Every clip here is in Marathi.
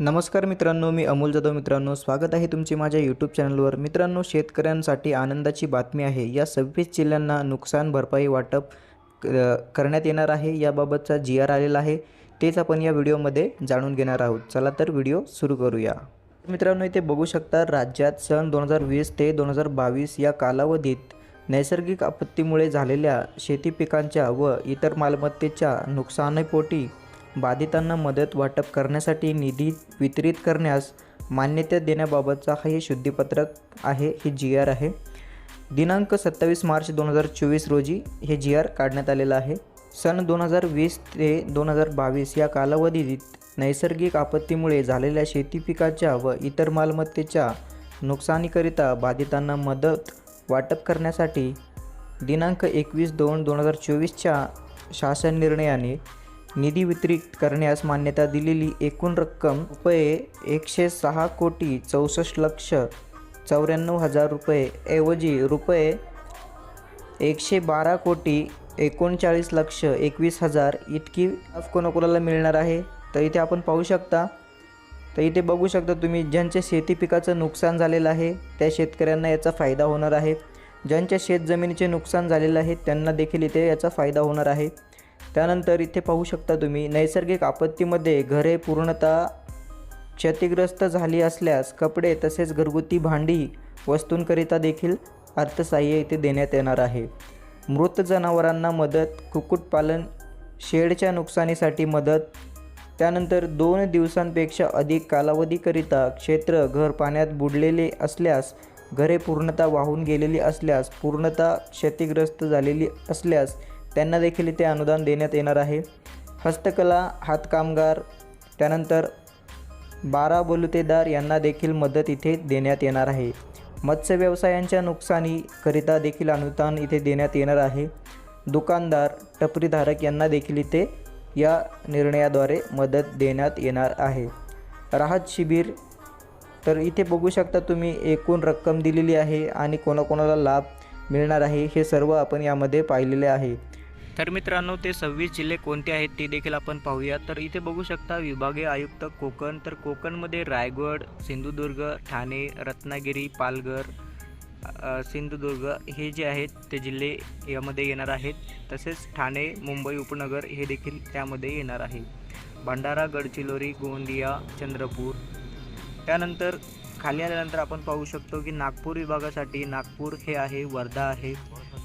नमस्कार मित्रांनो मी अमोल जाधव मित्रांनो. स्वागत आहे तुमचे माझ्या यूट्यूब चॅनलवर मित्रांनो शेतकऱ्यांसाठी आनंदाची बातमी आहे. या सव्वीस जिल्ह्यांना नुकसान भरपाई वाटप क- करण्यात येणार आहे. याबाबतचा जी आर आलेला आहे. तेच आपण या व्हिडिओमध्ये जाणून घेणार आहोत. चला तर व्हिडिओ सुरू करूया. मित्रांनो इथे बघू शकता राज्यात सन दोन हजार वीस ते दोन हजार बावीस या कालावधीत नैसर्गिक आपत्तीमुळे झालेल्या शेती पिकांच्या व इतर मालमत्तेच्या नुकसानीपोटी बाधितांना मदत वाटप करण्यासाठी निधी वितरित करण्यास मान्यता देण्याबाबतचा हे शुद्धीपत्रक आहे हे जी आर आहे. दिनांक सत्तावीस मार्च दोन हजार चोवीस रोजी हे जी आर काढण्यात आलेलं आहे. सन दोन हजार वीस ते दोन हजार बावीस या कालावधीत नैसर्गिक आपत्तीमुळे झालेल्या शेती पिकाच्या व इतर मालमत्तेच्या नुकसानीकरिता बाधितांना मदत वाटप करण्यासाठी दिनांक एकवीस दोन दोन हजार चोवीसच्या शासन निर्णयाने निधी वितरित करण्यास मान्यता दिलेली एकूण रक्कम रुपये एकशे सहा कोटी चौसष्ट लक्ष चौऱ्याण्णव हजार रुपये ऐवजी रुपये एकशे बारा कोटी एकोणचाळीस लक्ष एकवीस हजार इतकी लाभ कोणाकोणाला मिळणार आहे? तर इथे आपण पाहू शकता. तर इथे बघू शकता तुम्ही ज्यांच्या शेती पिकाचं नुकसान झालेलं आहे त्या शेतकऱ्यांना याचा फायदा होणार आहे. ज्यांच्या शेतजमिनीचे नुकसान झालेलं आहे त्यांना देखील इथे याचा फायदा होणार आहे. त्यानंतर इथे पाहू शकता तुम्ही नैसर्गिक आपत्तीमध्ये घरे पूर्णतः क्षतिग्रस्त झाली असल्यास कपडे तसेच घरगुती भांडी वस्तूंकरिता देखील अर्थसहाय्य इथे देण्यात येणार आहे. मृत जनावरांना मदत कुक्कुटपालन शेडच्या नुकसानीसाठी मदत त्यानंतर दोन दिवसांपेक्षा अधिक कालावधीकरिता क्षेत्र घर पाण्यात बुडलेले असल्यास घरे पूर्णतः वाहून गेलेली असल्यास पूर्णतः क्षतिग्रस्त झालेली असल्यास त्यांना देखील इथे अनुदान देण्यात येणार आहे. हस्तकला हातकामगार त्यानंतर बारा बलुतेदार यांना देखील मदत इथे देण्यात येणार आहे. मत्स्य व्यवसायांच्या नुकसानीकरिता देखील अनुदान इथे देण्यात येणार आहे. दुकानदार टपरीधारक यांना देखील इथे या निर्णयाद्वारे मदत देण्यात येणार आहे. राहत शिबिर तर इथे बघू शकता तुम्ही एकूण रक्कम दिलेली आहे आणि कोणाकोणाला लाभ मिळणार आहे हे सर्व आपण यामध्ये पाहिलेले आहे. तर मित्रांनो ते सव्वीस जिल्हे कोणते आहेत ते देखील आपण पाहूया. तर इथे बघू शकता विभागीय आयुक्त कोकण. तर कोकणमध्ये रायगड सिंधुदुर्ग ठाणे रत्नागिरी पालघर सिंधुदुर्ग हे जे आहेत ते जिल्हे यामध्ये येणार आहेत. तसेच ठाणे मुंबई उपनगर हे देखील त्यामध्ये येणार आहे. भंडारा गडचिरोली गोंदिया चंद्रपूर. त्यानंतर खाली आल्यानंतर आपण पाहू शकतो की नागपूर विभागासाठी नागपूर हे आहे वर्धा आहे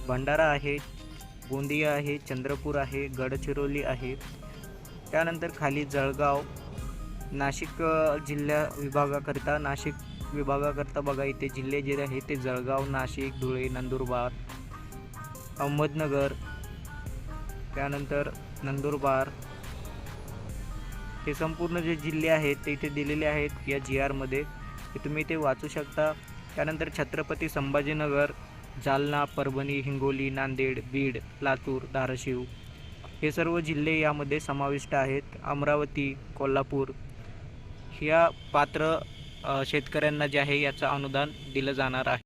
भंडारा आहे गोंदिया आहे चंद्रपूर आहे गडचिरोली आहे. त्यानंतर खाली जळगाव नाशिक जिल्ह्या विभागाकरता विभागाकरिता नाशिक विभागाकरता बघा इथे जिल्हे जे आहेत ते जळगाव नाशिक धुळे नंदुरबार अहमदनगर त्यानंतर नंदुरबार. हे संपूर्ण जे जिल्हे आहेत ते इथे दिलेले आहेत या जी आरमध्ये ते तुम्ही इथे वाचू शकता. त्यानंतर छत्रपती संभाजीनगर जालना परभणी हिंगोली नांदेड बीड लातूर धाराशिव हे सर्व जिल्हे यामध्ये समाविष्ट आहेत. अमरावती कोल्हापूर ह्या पात्र शेतकऱ्यांना जे आहे याचं अनुदान दिलं जाणार आहे.